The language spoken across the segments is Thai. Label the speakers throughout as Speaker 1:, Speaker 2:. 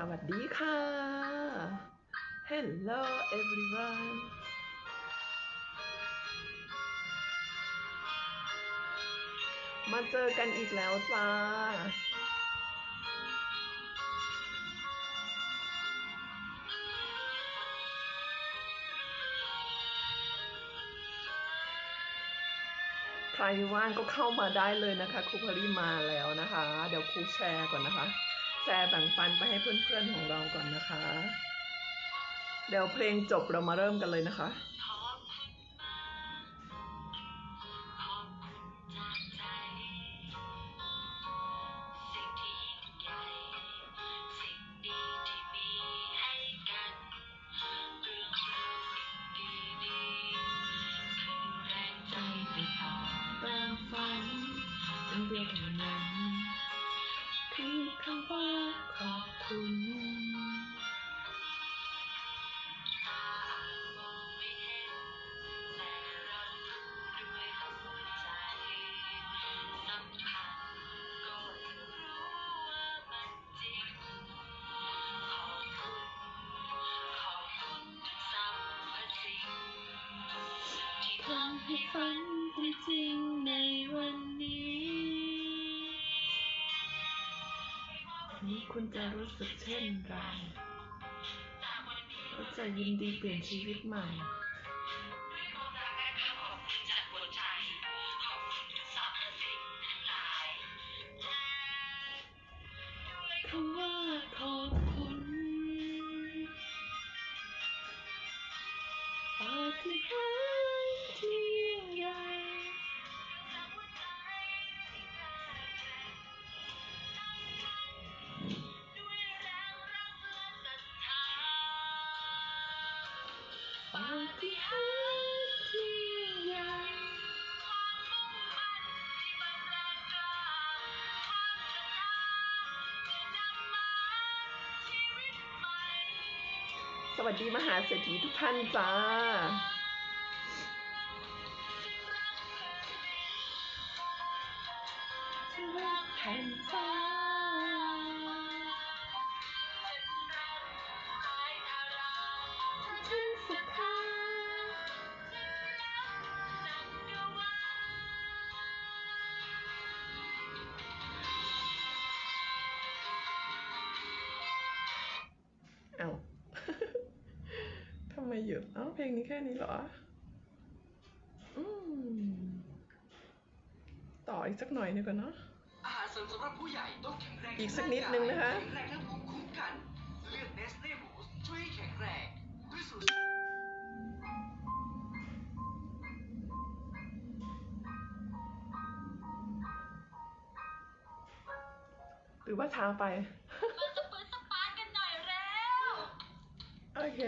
Speaker 1: สวัสดีค่ะ Hello everyone มาเจอกันอีกแล้วจ้า ใครว่างก็เข้ามาได้เลยนะคะครูพารีมาแล้วนะคะ เดี๋ยวครูแชร์ก่อนนะคะ ชร์แบ่งปันไปให้เพื่อนๆของเราก่อนนะคะ เดี๋ยวเพลงจบเรามาเริ่มกันเลยนะคะ
Speaker 2: ให้ฝันเป็นจริงในวันนี้
Speaker 1: นี้คุณจะรู้สึกเช่นไรก็จะยินดีเปลี่ยนชีวิตใหม่
Speaker 2: คำว่าขอบคุณอาจจะหายที่ วั
Speaker 1: สดีมหาเศรษฐีทุกท่านจ้า
Speaker 2: แผ่นฟ้า หยุ
Speaker 1: ดเอ้าเพลงนี้แค่นี้เหรอ อืม ต่ออีกสักหน่อยหนึงก่อนเนาะ
Speaker 3: อาหารเสริมสำหรับผู้ใหญ่ต้องแข็งแรง
Speaker 1: อีกสักนิดนึงนะคะ
Speaker 3: แข็งแรงและภูมิคุ้มกัน เลือกเนสเล่บูสช่วยให้แข็งแรงด้วยสูตร
Speaker 1: หรือว่าช้าไป
Speaker 2: มาสปืนสปาร์กันหน่อยแล้ว
Speaker 1: โอเค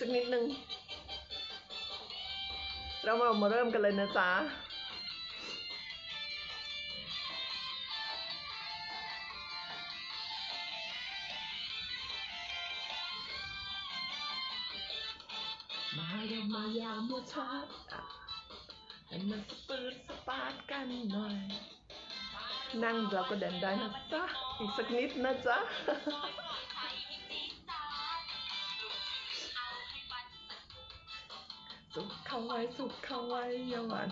Speaker 1: สักนิดนึง เรามามาเริ่มกันเลยนะจ๊ะมาเร็วมายาวมัวชัดอะให้มันสปืดสปาร์กันหน่อย นั่งเราก็เดินได้นะจ๊ะ อีกสักนิดนะจ๊ะ สุขเขาไว้สุขเขาไว้ยาวัน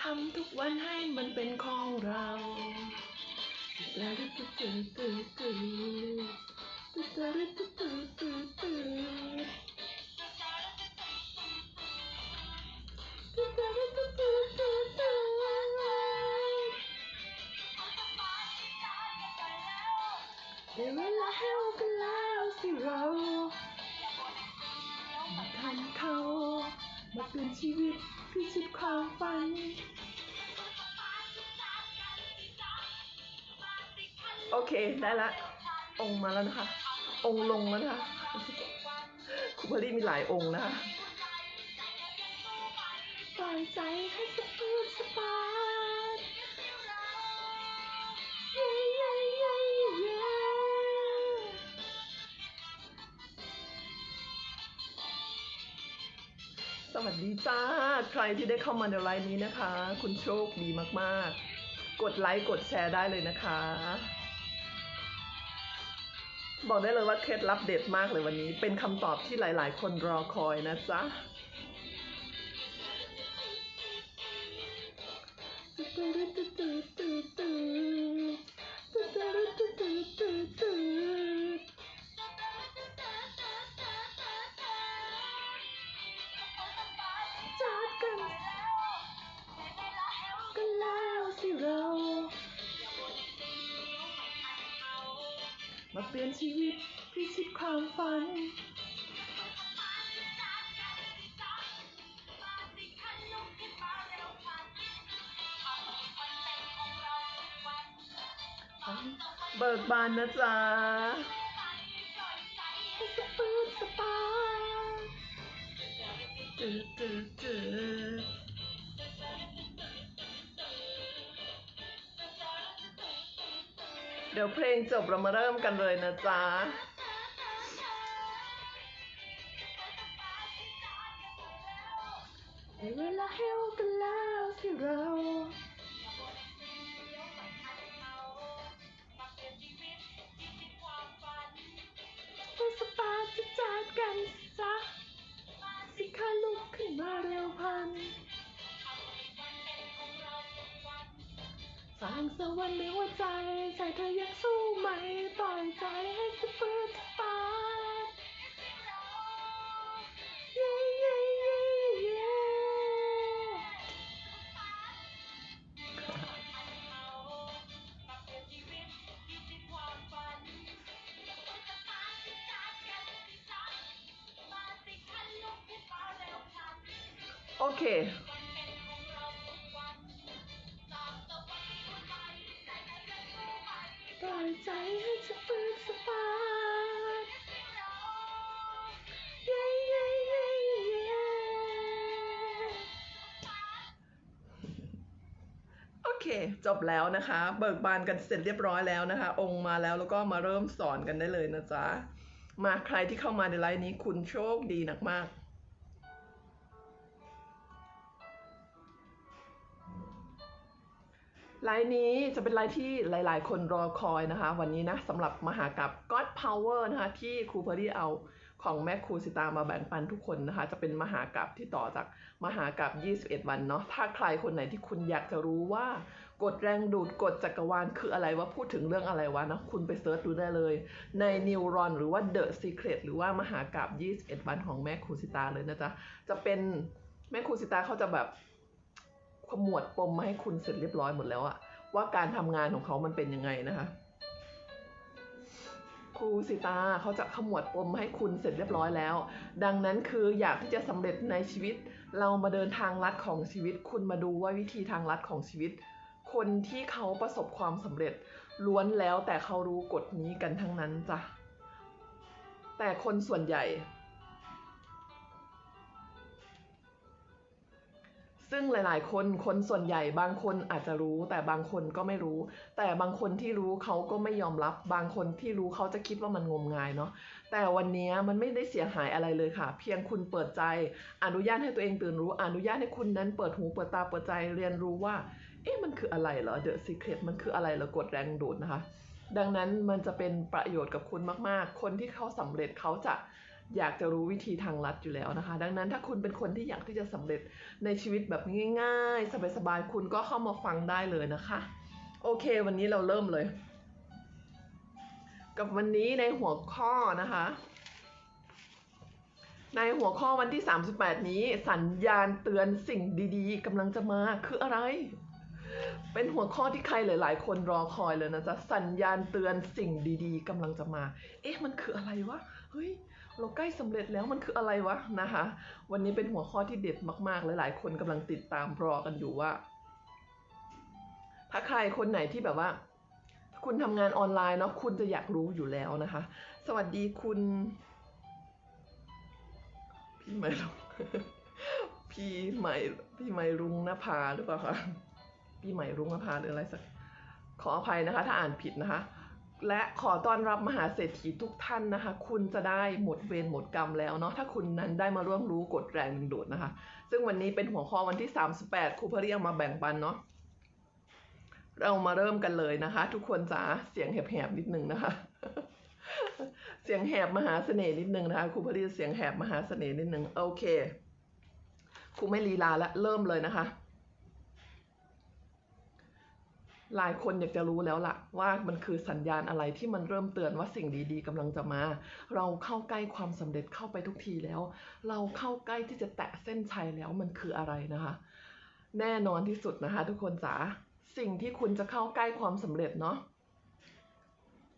Speaker 1: ทำทุกวันให้มันเป็นของเราแล้วตื่นตื่นตื่นตื่นตื่นตื่นตื่นตื่นตื่น ได้เวลาให้เรากันแล้วสิเรามาทำเขามาเปลี่ยนชีวิตพิชิตความฝัน โอเค ได้ละ องค์มาแล้วนะคะ องค์ลงแล้วนะคะครูพอลี่มีหลายองค์นะคะปล่อยใจให้สะพูดสปาด สวัสดีจ้า ใครที่ได้เข้ามาในไลน์นี้นะคะ คุณโชคดีมากๆ กดไลค์กดแชร์ได้เลยนะคะ บอกได้เลยว่าเคล็ดลับเด็ดมากเลยวันนี้ เป็นคำตอบที่หลาย ๆ คนรอคอยนะจ๊ะจั มาเปลี่ยนชีวิตพิชิตความฝัน เบิกบานนะจ๊ะสปืดสปาจืดจืดจืด เดี๋ยวเพลงจบเรามาเริ่มกันเลยนะจ๊ะเวลาเฮลกันแล้วสิเราเทศบาจะจัดกันซะสิคะลุกขึ้นมาเร็วพัน สร้างสวรรค์ในหัวใจใจเธอยังสู้ไหมปล่อยใจให้สเปิดสปาร์เย้เย้เย้เย้โอเค จบแล้วนะคะ เบิกบานกันเสร็จเรียบร้อยแล้วนะคะ องค์มาแล้วแล้วก็มาเริ่มสอนกันได้เลยนะจ๊ะ มาใครที่เข้ามาในไลน์นี้คุณโชคดีหนักมากไลน์นี้จะเป็นไลน์ที่หลาย ๆ คนรอคอยนะคะ วันนี้นะสำหรับมหากับ God Power นะคะที่ครูเพอรี่เอาของแม่ครูสิตามาแบ่งปันทุกคนนะคะ จะเป็นมหากับที่ต่อจากมหากับ 21 วันเนาะถ้าใครคนไหนที่คุณอยากจะรู้ว่า กฎแรงดูดกฎจักรวาลคืออะไรว่าพูดถึงเรื่องอะไรวะนะคุณไปเซิร์ชดูได้เลย ในนิวรอนหรือว่า The Secret หรือว่ามหากับ21 วันของแม่ครูสิตาเลยนะจ๊ะ จะเป็นแม่ครูสิตาเขาจะแบบขมวดปมมาให้คุณเสร็จเรียบร้อยหมดแล้วอะว่าการทำงานของเขามันเป็นยังไงนะคะครูสิตาเขาจะขมวดปมมาให้คุณเสร็จเรียบร้อยแล้ว ดังนั้นคืออยากที่จะสำเร็จในชีวิต เรามาเดินทางลัดของชีวิต คุณมาดูว่าวิธีทางลัดของชีวิต คนที่เขาประสบความสำเร็จล้วนแล้วแต่เขารู้กฎนี้กันทั้งนั้นจ้ะ แต่คนส่วนใหญ่ ซึ่งหลาย ๆ คนคนส่วนใหญ่บางคนอาจจะรู้ แต่บางคนก็ไม่รู้ แต่บางคนที่รู้เขาก็ไม่ยอมรับ บางคนที่รู้เขาจะคิดว่ามันงมงายเนาะแต่วันนี้มันไม่ได้เสียหายอะไรเลยค่ะ เพียงคุณเปิดใจ อนุญาตให้ตัวเองตื่นรู้ อนุญาตให้คุณนั้นเปิดหูเปิดตาเปิดใจเรียนรู้ว่า เอ๊ะมันคืออะไรเหรอ The Secret มันคืออะไรเหรอกดแรงดูดนะคะ ดังนั้นมันจะเป็นประโยชน์กับคุณมากๆ คนที่เขาสำเร็จเขาจะอยากจะรู้วิธีทางลัดอยู่แล้วนะคะ ดังนั้นถ้าคุณเป็นคนที่อยากที่จะสำเร็จในชีวิตแบบง่าย ๆ สบายๆ คุณก็เข้ามาฟังได้เลยนะคะ โอเค วันนี้เราเริ่มเลย กับวันนี้ในหัวข้อนะคะ ในหัวข้อวันที่ 38 นี้ สัญญาณเตือนสิ่งดีๆกำลังจะมาคืออะไร เป็นหัวข้อที่ใครหลาย ๆ คนรอคอยเลยนะจ๊ะ สัญญาณเตือนสิ่งดีๆกำลังจะมา เอ๊ะ มันคืออะไรวะ เฮ้ย เราใกล้สำเร็จแล้วมันคืออะไรวะนะคะ วันนี้เป็นหัวข้อที่เด็ดมากๆ หลาย ๆ คนกำลังติดตามรอกันอยู่ว่า ถ้าใครคนไหนที่แบบว่า คุณทำงานออนไลน์เนาะ คุณจะอยากรู้อยู่แล้วนะคะ สวัสดีคุณพี่ไม่รุงพี่ไม่พี่ไม่รุงนภาหรือเปล่าคะ พี่ใหม่รุงนภาหรืออะไรสักขออภัยนะคะ ถ้าอ่านผิดนะคะ และขอต้อนรับมหาเศรษฐีทุกท่านนะคะ คุณจะได้หมดเวรหมดกรรมแล้วเนาะถ้าคุณนั้นได้มาร่วมรู้กฎแรงดึงดูดนะคะ ซึ่งวันนี้เป็นหัวข้อวันที่ 38ครูเพรียงมาแบ่งปันเนาะเรามาเริ่มกันเลยนะคะ ทุกคนจ๋าเสียงแหบๆนิดนึงนะคะ เสียงแหบมหาเสน่ห์นิดนึงนะคะครูเพรียงเสียงแหบมหาเสน่ห์นิดนึงโอเคครูไม่ลีลาแล้วเริ่มเลยนะคะ หลายคนอยากจะรู้แล้วล่ะ ว่ามันคือสัญญาณอะไรที่มันเริ่มเตือนว่าสิ่งดีๆกำลังจะมา เราเข้าใกล้ความสำเร็จเข้าไปทุกทีแล้ว เราเข้าใกล้ที่จะแตะเส้นชัยแล้วมันคืออะไรนะคะ แน่นอนที่สุดนะคะ ทุกคนจ๋าสิ่งที่คุณจะเข้าใกล้ความสำเร็จเนาะ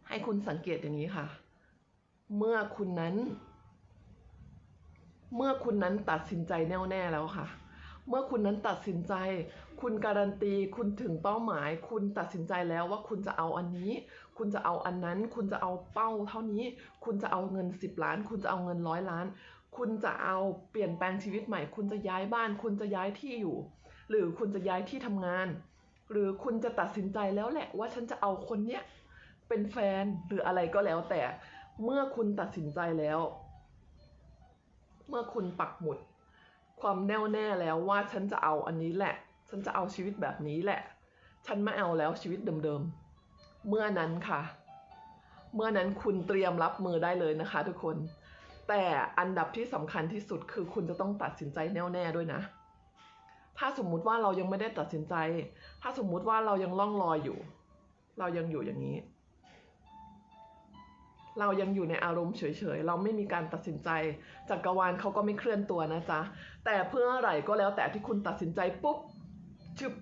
Speaker 1: ให้คุณสังเกตอย่างนี้ค่ะ เมื่อคุณนั้น เมื่อคุณนั้นตัดสินใจแน่วแน่แล้วค่ะ เมื่อคุณนั้นตัดสินใจ คุณการันตี คุณถึงเป้าหมาย คุณตัดสินใจแล้วว่าคุณจะเอาอันนี้ คุณจะเอาอันนั้น คุณจะเอาเป้าเท่านี้ คุณจะเอาเงิน 10 ล้าน คุณจะเอาเงินร้อยล้าน คุณจะเอาเปลี่ยนแปลงชีวิตใหม่ คุณจะย้ายบ้าน คุณจะย้ายที่อยู่ หรือคุณจะย้ายที่ทำงาน หรือคุณจะตัดสินใจแล้วแหละว่าฉันจะเอาคนเนี้ยเป็นแฟนหรืออะไรก็แล้วแต่เมื่อคุณตัดสินใจแล้ว เมื่อคุณปักหมุด ความแน่วแน่แล้วว่าฉันจะเอาอันนี้แหละ ฉันจะเอาชีวิตแบบนี้แหละ ฉันไม่เอาแล้วชีวิตเดิมๆ เมื่อนั้นค่ะ เมื่อนั้นคุณเตรียมรับมือได้เลยนะคะ ทุกคน แต่อันดับที่สำคัญที่สุดคือคุณจะต้องตัดสินใจแน่วแน่ด้วยนะ ถ้าสมมุติว่าเรายังไม่ได้ตัดสินใจ ถ้าสมมุติว่าเรายังล่องลอยอยู่ เรายังอยู่อย่างนี้ เรายังอยู่ในอารมณ์เฉยๆ เราไม่มีการตัดสินใจ จักรวาลเขาก็ไม่เคลื่อนตัวนะจ๊ะ แต่เพื่ออะไรก็แล้วแต่ที่คุณตัดสินใจปุ๊บชึบ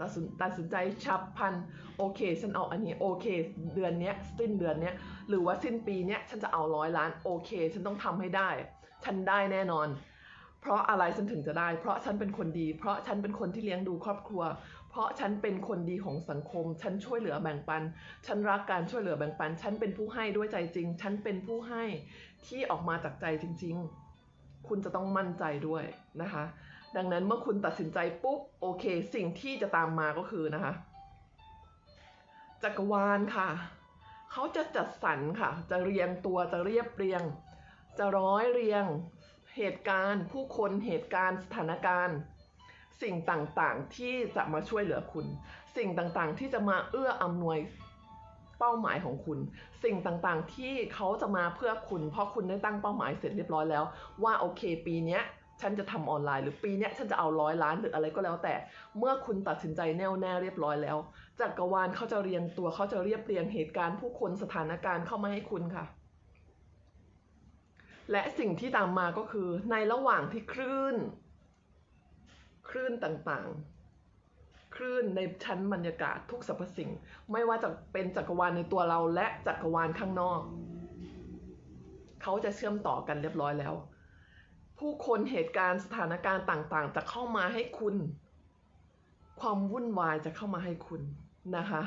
Speaker 1: ตัดสินตัดสินใจฉับพันโอเคฉันเอาอันนี้โอเค เดือนเนี้ยสิ้นเดือนเนี้ยหรือว่าสิ้นปีเนี้ยฉันจะเอาร้อยล้านโอเค ฉันต้องทำให้ได้ ฉันได้แน่นอน เพราะอะไรฉันถึงจะได้ เพราะฉันเป็นคนดี เพราะฉันเป็นคนที่เลี้ยงดูครอบครัว เพราะฉันเป็นคนดีของสังคม ฉันช่วยเหลือแบ่งปัน ฉันรักการช่วยเหลือแบ่งปัน ฉันเป็นผู้ให้ด้วยใจจริง ฉันเป็นผู้ให้ที่ออกมาจากใจจริง ๆ คุณจะต้องมั่นใจด้วยนะคะ ดังนั้นเมื่อคุณตัดสินใจปุ๊บโอเค สิ่งที่จะตามมาก็คือนะคะ จักรวาลค่ะ เขาจะจัดสรรค่ะ จะเรียงตัวจะเรียบเรียง จะร้อยเรียง เหตุการณ์ ผู้คนเหตุการณ์สถานการณ์ สิ่งต่างๆที่จะมาช่วยเหลือคุณ สิ่งต่างๆที่จะมาเอื้ออำนวยเป้าหมายของคุณ สิ่งต่างๆที่เขาจะมาเพื่อคุณ เพราะคุณได้ตั้งเป้าหมายเสร็จเรียบร้อยแล้ว ว่าโอเค ปีนี้ฉันจะทำออนไลน์หรือปีนี้ฉันจะเอาร้อยล้านหรืออะไรก็แล้วแต่ เมื่อคุณตัดสินใจแน่วแน่เรียบร้อยแล้วจักรวาลเขาจะเรียงตัวเขาจะเรียบเรียงเหตุการณ์ผู้คนสถานการณ์เข้ามาให้คุณค่ะ และสิ่งที่ตามมาก็คือในระหว่างที่คลื่น คลื่นต่างๆ คลื่นในชั้นบรรยากาศทุกสรรพสิ่ง ไม่ว่าจะเป็นจักรวาลในตัวเราและจักรวาลข้างนอก เขาจะเชื่อมต่อกันเรียบร้อยแล้ว ผู้คนเหตุการณ์สถานการณ์ต่างๆ จะเข้ามาให้คุณ ความวุ่นวายจะเข้ามาให้คุณนะคะ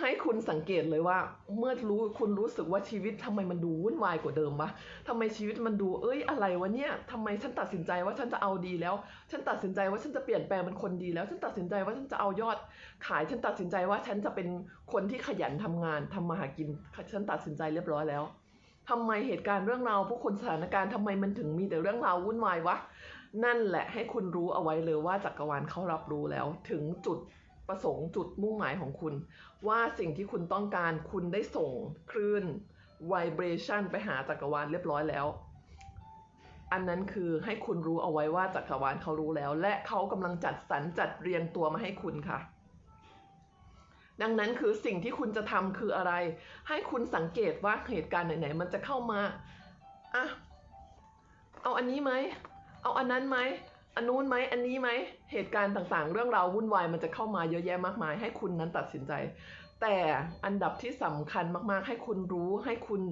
Speaker 1: ให้คุณสังเกตเลยว่า เมื่อรู้คุณรู้สึกว่าชีวิตทำไมมันดูวุ่นวายกว่าเดิมวะทำไมชีวิตมันดู เอ้ยอะไรวะเนี่ยทำไมฉันตัดสินใจว่าฉันจะเอาดีแล้ว ฉันตัดสินใจว่าฉันจะเปลี่ยนแปลงเป็นคนดีแล้ว ฉันตัดสินใจว่าฉันจะเอายอดขาย ฉันตัดสินใจว่าฉันจะเป็นคนที่ขยันทำงานทำมาหากิน ฉันตัดสินใจเรียบร้อยแล้วทำไมเหตุการณ์เรื่องราวผู้คนสถานการณ์ทำไมมันถึงมีแต่เรื่องราววุ่นวายวะนั่นแหละให้คุณรู้เอาไว้เลยว่าจักรวาลเขารับรู้แล้ว ถึงจุด ประสงค์จุดมุ่งหมายของคุณ ว่าสิ่งที่คุณต้องการคุณได้ส่งคลื่น vibration ไปหาจักรวาลเรียบร้อยแล้ว อันนั้นคือให้คุณรู้เอาไว้ว่าจักรวาลเขารู้แล้ว และเขากำลังจัดสรรจัดเรียงตัวมาให้คุณค่ะ ดังนั้นคือสิ่งที่คุณจะทำคืออะไร ให้คุณสังเกตว่าเหตุการณ์ไหนๆมันจะเข้ามาอะเอาอันนี้ไหม เอาอันนั้นไหม อันนู้นไหมอันนี้ไหมเหตุการณ์ต่างๆ เรื่องราววุ่นวายมันจะเข้ามาเยอะแยะมากมาย ให้คุณนั้นตัดสินใจ แต่อันดับที่สำคัญมากๆ ให้คุณรู้ให้คุณ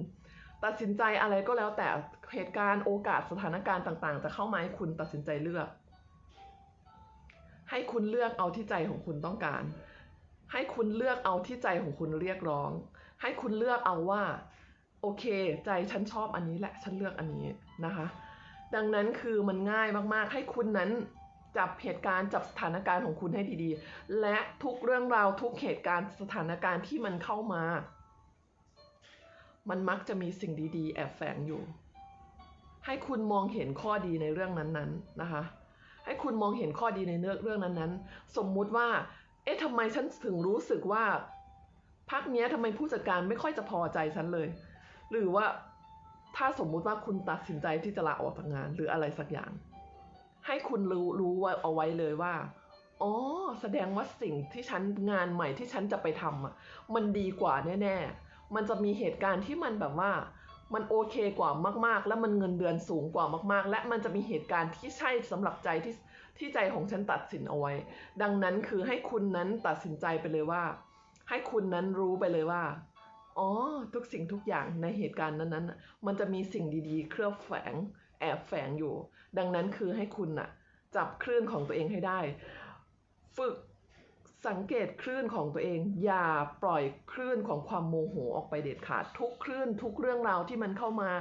Speaker 1: ตัดสินใจอะไรก็แล้วแต่เหตุการณ์โอกาสสถานการณ์ต่างๆ จะเข้ามาให้คุณตัดสินใจเลือก ให้คุณเลือกเอาที่ใจของคุณต้องการ ให้คุณเลือกเอาที่ใจของคุณเรียกร้อง ให้คุณเลือกเอาว่า โอเค ใจฉันชอบอันนี้แหละฉันเลือกอันนี้นะคะ ดังนั้นคือมันง่ายมากๆ ให้คุณนั้นจับเหตุการณ์จับสถานการณ์ของคุณให้ดีๆ และทุกเรื่องราวทุกเหตุการณ์สถานการณ์ที่มันเข้ามา มันมักจะมีสิ่งดีๆ แอบแฝงอยู่ ให้คุณมองเห็นข้อดีในเรื่องนั้นๆนะคะ ให้คุณมองเห็นข้อดีในเรื่อเรื่องนั้นๆ สมมุติว่า เอ๊ะทำไมฉันถึงรู้สึกว่าพักเนี้ยทำไมผู้จัดการไม่ค่อยจะพอใจฉันเลย หรือว่า ถ้าสมมุติว่าคุณตัดสินใจที่จะลาออกจากงานหรืออะไรสักอย่าง ให้คุณรู้รู้ไว้เอาไว้เลยว่าอ๋อแสดงว่าสิ่งที่ฉันงานใหม่ที่ฉันจะไปทำอะมันดีกว่าแน่ๆ มันจะมีเหตุการณ์ที่มันแบบว่า มันโอเคกว่ามากๆ และมันเงินเดือนสูงกว่ามากๆ และมันจะมีเหตุการณ์ที่ใช่สำหรับใจที่ที่ใจของฉันตัดสินเอาไว้ ดังนั้นคือให้คุณนั้นตัดสินใจไปเลยว่า ให้คุณนั้นรู้ไปเลยว่า อ๋อ ทุกสิ่งทุกอย่างในเหตุการณ์นั้นๆ มันจะมีสิ่งดีๆ เคลือบแฝง แอบแฝงอยู่ ดังนั้นคือให้คุณน่ะ จับคลื่นของตัวเองให้ได้ ฝึกสังเกตคลื่นของตัวเอง อย่าปล่อยคลื่นของความโมโหออกไปเด็ดขาด ทุกคลื่นทุกเรื่องราวที่มันเข้ามา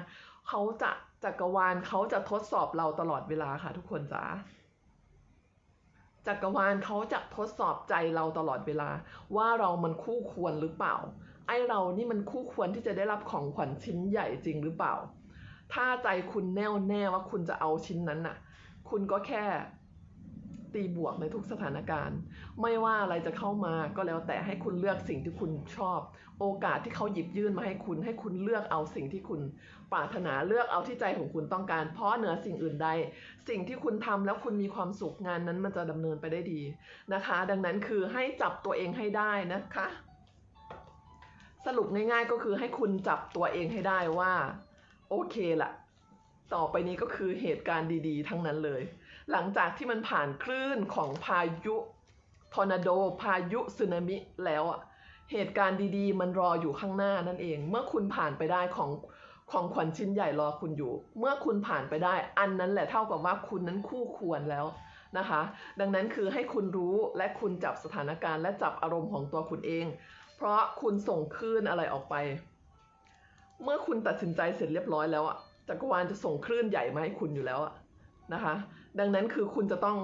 Speaker 1: เขาจะจักรวาลเขาจะทดสอบเราตลอดเวลาค่ะทุกคนจ๋า จักรวาลเขาจะทดสอบใจเราตลอดเวลา ว่าเรามันคู่ควรหรือเปล่า ไอเรานี่มันคู่ควรที่จะได้รับของขวัญชิ้นใหญ่จริงหรือเปล่า ถ้าใจคุณแน่วแน่ว่าคุณจะเอาชิ้นนั้นน่ะ คุณก็แค่ ตีบวกในทุกสถานการณ์ ไม่ว่าอะไรจะเข้ามาก็แล้วแต่ให้คุณเลือกสิ่งที่คุณชอบ โอกาสที่เขาหยิบยื่นมาให้คุณ ให้คุณเลือกเอาสิ่งที่คุณ ปรารถนาเลือกเอาที่ใจของคุณต้องการ เพราะเหนือสิ่งอื่นใด สิ่งที่คุณทำแล้วคุณมีความสุขงานนั้นมันจะดำเนินไปได้ดีนะคะ ดังนั้นคือให้จับตัวเองให้ได้นะคะ สรุปง่ายๆก็คือให้คุณจับตัวเองให้ได้ว่า โอเคละต่อไปนี้ก็คือเหตุการณ์ดี ๆ ทั้งนั้นเลย หลังจากที่มันผ่านคลื่นของพายุทอร์นาโด พายุสึนามิแล้วอะเหตุการณ์ดีๆ มันรออยู่ข้างหน้านั่นเอง เมื่อคุณผ่านไปได้ของของขวัญชิ้นใหญ่รอคุณอยู่ เมื่อคุณผ่านไปได้ อันนั้นแหละเท่ากับว่าคุณนั้นคู่ควรแล้วนะคะ ดังนั้นคือให้คุณรู้และคุณจับสถานการณ์และจับอารมณ์ของตัวคุณเอง เพราะคุณส่งคลื่นอะไรออกไป เมื่อคุณตัดสินใจเสร็จเรียบร้อยแล้วอะจักรวาลจะส่งคลื่นใหญ่มาให้คุณอยู่แล้วอะ นะคะ ดังนั้นคือคุณจะต้อง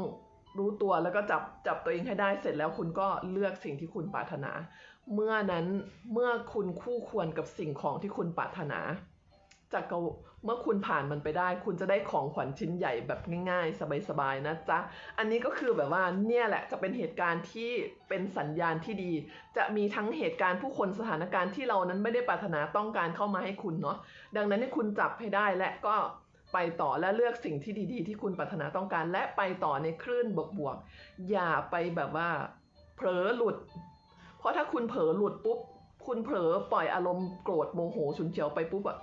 Speaker 1: รู้ตัวแล้วก็จับจับตัวเองให้ได้เสร็จแล้วคุณก็เลือกสิ่งที่คุณปรารถนา เมื่อนั้นเมื่อคุณคู่ควรกับสิ่งของที่คุณปรารถนาจากกรเมื่อคุณผ่านมันไปได้ คุณจะได้ของขวัญชิ้นใหญ่แบบง่าย ๆ สบายๆนะจ๊ะ อันนี้ก็คือแบบว่าเนี่ยแหละจะเป็นเหตุการณ์ที่เป็นสัญญาณที่ดี จะมีทั้งเหตุการณ์ผู้คนสถานการณ์ที่เรานั้นไม่ได้ปรารถนาต้องการเข้ามาให้คุณเนาะดังนั้นให้คุณจับให้ได้และก็ ไปต่อและเลือกสิ่งที่ดีๆ ที่คุณปรารถนาต้องการ และไปต่อในคลื่นบวกๆอย่าไปแบบว่าเผลอหลุด เพราะถ้าคุณเผลอหลุดปุ๊บ คุณเผลอปล่อยอารมณ์โกรธโมโหฉุนเฉียวไปปุ๊บอะ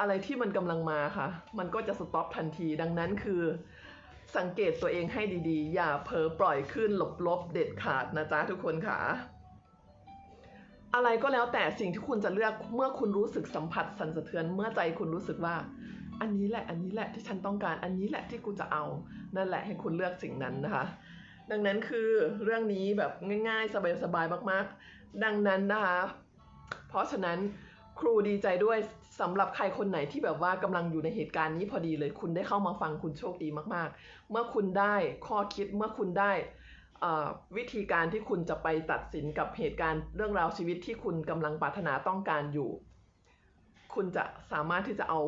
Speaker 1: อะไรที่มันกำลังมาค่ะ มันก็จะสต็อปทันที ดังนั้นคือสังเกตตัวเองให้ดีๆ อย่าเผลอปล่อยขึ้นหลบลบเด็ดขาดนะจ๊ะทุกคนค่ะ อะไรก็แล้วแต่สิ่งที่คุณจะเลือกเมื่อคุณรู้สึกสัมผัสสั่นสะเทือนเมื่อใจคุณรู้สึกว่า อันนี้แหละอันนี้แหละที่ฉันต้องการอันนี้แหละที่กูจะเอา นั่นแหละให้คุณเลือกสิ่งนั้นนะคะ ดังนั้นคือเรื่องนี้แบบง่ายๆ สบายๆมาก ๆ ดังนั้นนะคะ เพราะฉะนั้นครูดีใจด้วยสำหรับใครคนไหนที่แบบว่ากำลังอยู่ในเหตุการณ์นี้พอดีเลย คุณได้เข้ามาฟังคุณโชคดีมากๆ เมื่อคุณได้ข้อคิดเมื่อคุณได้ วิธีการที่คุณจะไปตัดสินกับเหตุการณ์เรื่องราวชีวิตที่คุณกำลังปรารถนาต้องการอยู่ คุณจะสามารถที่จะเอา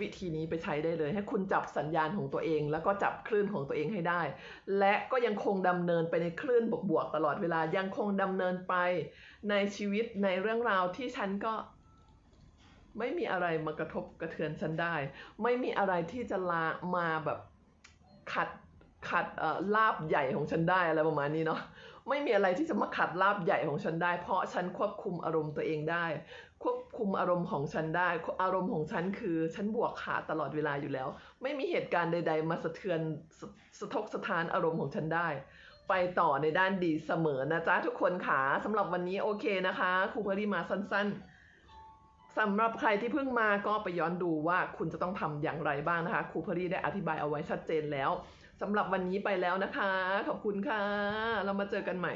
Speaker 1: วิธีนี้ไปใช้ได้เลย ให้คุณจับสัญญาณของตัวเอง แล้วก็จับคลื่นของตัวเองให้ได้ และก็ยังคงดำเนินไปในคลื่นบวกๆตลอดเวลายังคงดำเนินไปในชีวิตในเรื่องราวที่ฉันก็ไม่มีอะไรมากระทบกระเทือนฉันได้ ไม่มีอะไรที่จะลามาแบบขัด ขัดลาบใหญ่ของฉันได้อะไรประมาณนี้เนาะไม่มีอะไรที่จะมาขัดลาบใหญ่ของฉันได้ เพราะฉันควบคุมอารมณ์ตัวเองได้ ควบคุมอารมณ์ของฉันได้ อารมณ์ของฉันคือฉันบวกขาตลอดเวลาอยู่แล้ว ไม่มีเหตุการณ์ใด ๆ มาสะเทือนสสะทกสะท้านอารมณ์ของฉันได้ ไปต่อในด้านดีเสมอนะจ๊ะทุกคนค่ะสำหรับวันนี้โอเคนะคะครูพอรีมาสั้น ๆสำหรับใครที่เพิ่งมาก็ไปย้อนดูว่าคุณจะต้องทำอย่างไรบ้างนะคะครูเพอรี่ได้อธิบายเอาไว้ชัดเจนแล้ว สำหรับวันนี้ไปแล้วนะคะ ขอบคุณค่ะ เรามาเจอกันใหม่